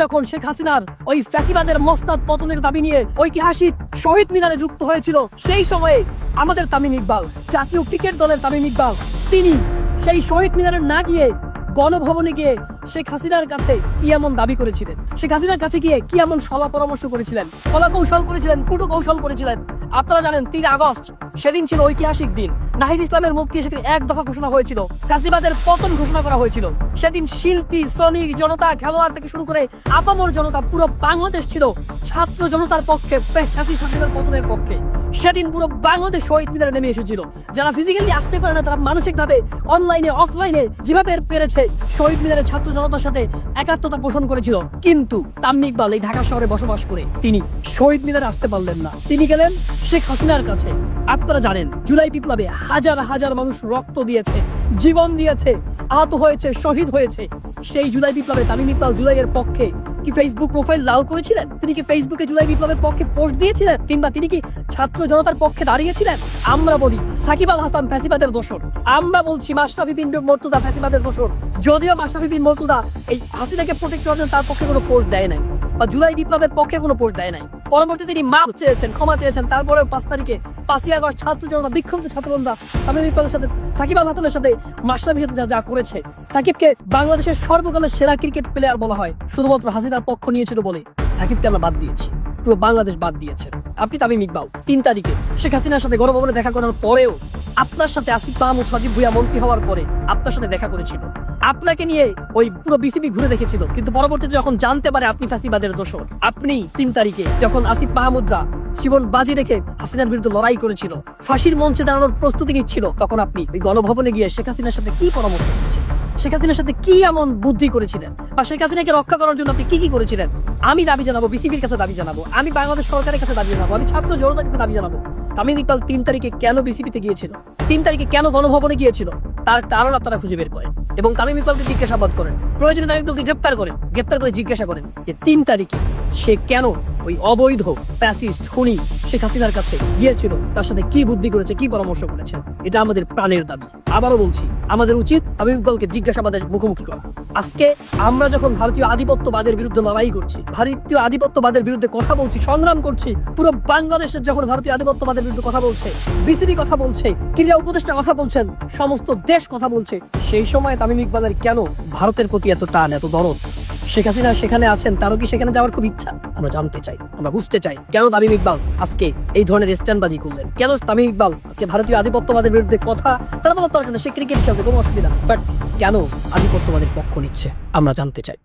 যখন শেখ হাসিনার ওই মস্তাদ পতনের দাবি নিয়ে ঐতিহাসিক শহীদ মিনারে যুক্ত হয়েছিল, সেই সময়ে আমাদের তামিম ইকবাল, জাতীয় ক্রিকেট দলের তামিম ইকবাল, তিনি সেই শহীদ মিনারে না গিয়ে গণভবনে গিয়ে শেখ হাসিনার কাছে কি এমন দাবি করেছিলেন? শেখ হাসিনার কাছে গিয়ে কি এমন সলা পরামর্শ করেছিলেন? কলা কৌশল করেছিলেন, কুটো কৌশল করেছিলেন? আপনারা জানেন, তিন আগস্ট সেদিন ছিল ঐতিহাসিক দিন। নাহিদ ইসলামের মুক্তি সেদিন এক দফা ঘোষণা হয়েছিল। কাজীবাদের পতন ঘোষণা করা হয়েছিল। সেদিন শিল্পী, শ্রমিক, জনতা, খেলোয়াড় থেকে শুরু করে আপামর জনতা, পুরো বাংলাদেশ ছিল ছাত্র জনতার পক্ষে পতনের পক্ষে। সেদিন পুরো বাংলাদেশ শহীদ মিনারে নেমে এসেছিল। যারা ফিজিক্যালি আসতে পারে না, তারা মানসিকভাবে অনলাইনে অফলাইনে যেভাবে পেরেছে, শহীদ মিনারে ছাত্র জনতার সাথে একাত্মতা পোষণ করেছিল। কিন্তু তাম্মি ইকবাল এই ঢাকা শহরে বসবাস করে তিনি শহীদ মিনারে আসতে পারলেন না। তিনি গেলেন শেখ হাসিনার কাছে। আপনারা জানেন, জুলাই বিপ্লবে হাজার হাজার মানুষ রক্ত দিয়েছে, জীবন দিয়েছে, আহত হয়েছে, শহীদ হয়েছে। সেই জুলাই বিপ্লবে তামিম ইকবাল জুলাইয়ের পক্ষে কি ফেসবুক প্রোফাইল লাল করেছিলেন? তিনি কি ফেসবুকে জুলাই বিপ্লবের পক্ষে পোস্ট দিয়েছিলেন? কিংবা তিনি কি ছাত্র জনতার পক্ষে দাঁড়িয়েছিলেন? আমরা বলি সাকিব আল হাসান ফ্যাসিবাদের দোষর। আমরা বলছি মাশরাফি বিন মর্তুদা ফ্যাসিবাদের দোষর। যদিও মাশরাফি বিন মর্তুদা এই হাসিনাকে প্রোটেক্ট করার জন্য তার পক্ষে কোনো পোস্ট দেয় নাই, বা জুলাই বিপ্লবের পক্ষে কোনো পোস্ট দেয় নাই। পরবর্তীতে তিনি মাপ চেয়েছেন, ক্ষমা চেয়েছেন। তারপরে পাঁচ তারিখে পাঁচই আগস্ট ছাত্র জনতা, বিক্ষুব্ধ ইকবালের সাথে সাকিব আল হাসানের সাথে সাথে যা করেছে। সাকিবকে বাংলাদেশের সর্বকালের সেরা ক্রিকেট প্লেয়ার বলা হয়। শুধুমাত্র হাসিনার পক্ষ নিয়েছিল বলে সাকিবকে আমরা বাদ দিয়েছি। পুরো বাংলাদেশ বাদ দিয়েছে। আপনি তামিম ইকবাল, তিন তারিখে শেখ হাসিনার সাথে গণভবনে দেখা করার পরেও আপনার সাথে আসিফ মাহমুদ, সজীব ভুইয়া মন্ত্রী হওয়ার পরে আপনার সাথে দেখা করেছিল। আপনাকে নিয়ে ওই পুরো বিসিবি ঘুরে দেখেছিল। কিন্তু পরবর্তীতে যখন জানতে পারে আপনি ফ্যাসিবাদের দোষর, আপনি তিন তারিখে যখন আসিফ মাহমুদরা জীবন বাজি রেখে হাসিনার বিরুদ্ধে লড়াই করেছিল, ফাঁসির মঞ্চে দাঁড়ানোর প্রস্তুতি নিচ্ছিল, তখন আপনি ওই গণভবনে গিয়ে শেখ হাসিনার সাথে কি পরামর্শ করেছিলেন শেখ হাসিনার সাথে কি এমন বুদ্ধি করেছিলেন? বা শেখ হাসিনাকে রক্ষা করার জন্য আপনি কি কি করেছিলেন? আমি দাবি জানাব, বিসিবির কাছে দাবি জানাব, আমি বাংলাদেশ সরকারের কাছে দাবি জানাব, আমি ছাত্র জনতার কাছে দাবি জানাব। তামিম ইকবাল তিন তারিখে কেন বিসিবিতে গিয়েছিল? তিন তারিখে কেন গণভবনে গিয়েছিল? তার কারণ আপনারা খুঁজে বের করেন এবং তামিম ইকবালকে জিজ্ঞাসাবাদ করেন। প্রয়োজনে তামিম ইকবালকে গ্রেপ্তার করেন, গ্রেপ্তার করে জিজ্ঞাসা করেন যে তিন তারিখে সে কেন ওই অবৈধ প্যাসিস্ট খুনি শেখ হাসিনার কাছে গিয়েছিল? তার সাথে কি বুদ্ধি করেছে, কি পরামর্শ করেছে? এটা আমাদের প্রাণের দাবি। আবারও বলছি, আমাদের উচিত তামিম ইকবালকে জিজ্ঞাসাবাদের মুখোমুখি করা। আজকে আমরা যখন ভারতীয় আধিপত্যবাদের বিরুদ্ধে লড়াই করছি, ভারতীয় আধিপত্যবাদের বিরুদ্ধে কথা বলছি, সংগ্রাম করছি, পুরো বাংলাদেশের যখন ভারতীয় আধিপত্যবাদের বিরুদ্ধে কথা বলছে, বিসিবি কথা বলছে, ক্রীড়া উপদেষ্টা কথা বলছেন, সমস্ত দেশ কথা বলছে, সেই সময় তামিম ইকবালের কেন ভারতের প্রতি এত টান, এত দরদ? শেখ হাসিনা সেখানে আছেন, তারও কি সেখানে যাওয়ার খুব ইচ্ছা? আমরা জানতে চাই, আমরা বুঝতে চাই। কেন তামিম ইকবাল আজকে এই ধরনের স্ট্যান্ডবাজি করলেন? কেন তামিম ইকবাল আজকে ভারতীয় আধিপত্যবাদের বিরুদ্ধে কথা? তারা বলার দরকার সে ক্রিকেট খেলতে কোনো অসুবিধা বাট কেন আধিপত্যবাদের পক্ষ নিচ্ছে? আমরা জানতে চাই।